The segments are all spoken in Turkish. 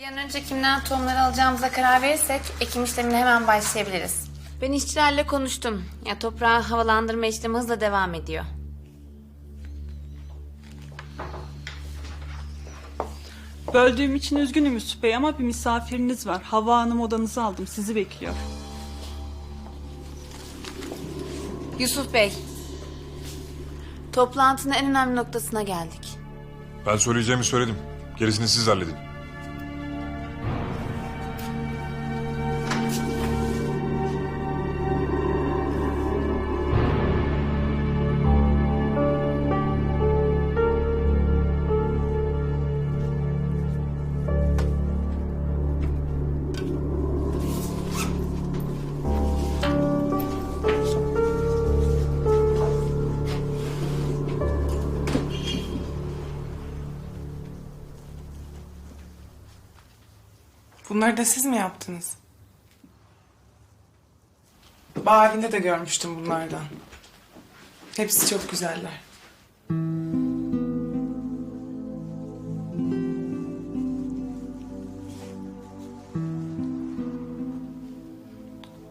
Bir an önce kimden tohumları alacağımıza karar verirsek ekim işlemine hemen başlayabiliriz. Ben işçilerle konuştum. Ya toprağı havalandırma işlemi hızla devam ediyor. Böldüğüm için üzgünüm Yusuf Bey ama bir misafiriniz var. Hava Hanım odanızı aldım. Sizi bekliyor. Yusuf Bey. Toplantının en önemli noktasına geldik. Ben söyleyeceğimi söyledim. Gerisini siz halledin. Bunları da siz mi yaptınız? Bağ evinde de görmüştüm bunlardan. Hepsi çok güzeller.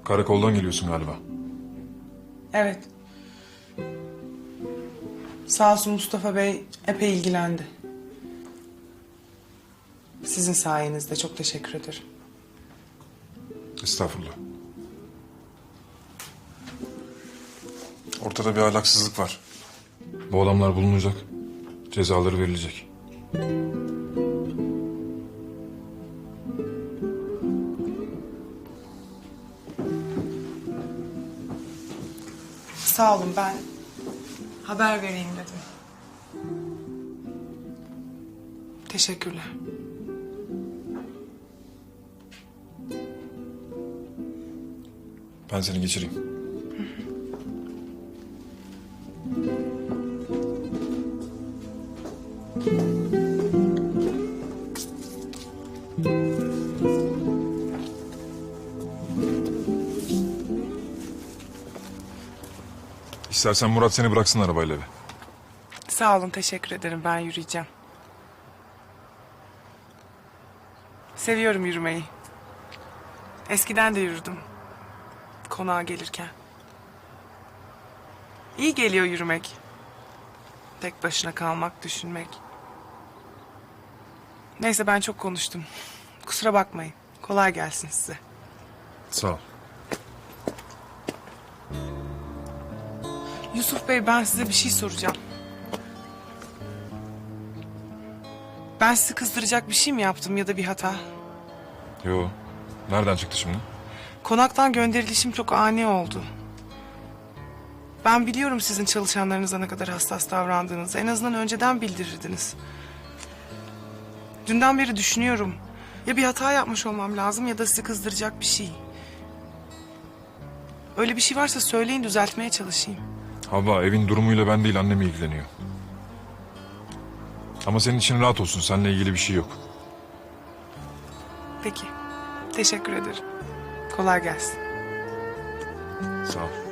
Karakoldan geliyorsun galiba. Evet. Sağ olsun Mustafa Bey epey ilgilendi. Sizin sayenizde çok teşekkür ederim. Estağfurullah. Ortada bir ahlaksızlık var. Bu adamlar bulunacak. Cezaları verilecek. Sağ olun ben haber vereyim dedim. Teşekkürler. Ben seni geçireyim. İstersen Murat seni bıraksın arabayla eve. Sağ olun teşekkür ederim ben yürüyeceğim. Seviyorum yürümeyi. Eskiden de yürüdüm. Konağa gelirken. İyi geliyor yürümek. Tek başına kalmak, düşünmek. Neyse ben çok konuştum. Kusura bakmayın. Kolay gelsin size. Sağ ol. Yusuf Bey ben size bir şey soracağım. Ben sizi kızdıracak bir şey mi yaptım ya da bir hata? Yo. Nereden çıktı şimdi? Konaktan gönderilişim çok ani oldu. Ben biliyorum sizin çalışanlarınıza ne kadar hassas davrandığınızı. En azından önceden bildirirdiniz. Dünden beri düşünüyorum. Ya bir hata yapmış olmam lazım ya da sizi kızdıracak bir şey. Öyle bir şey varsa söyleyin düzeltmeye çalışayım. Hava evin durumuyla ben değil annem ilgileniyor. Ama senin için rahat olsun. Seninle ilgili bir şey yok. Peki. Teşekkür ederim. Kolay gelsin. Sağ ol.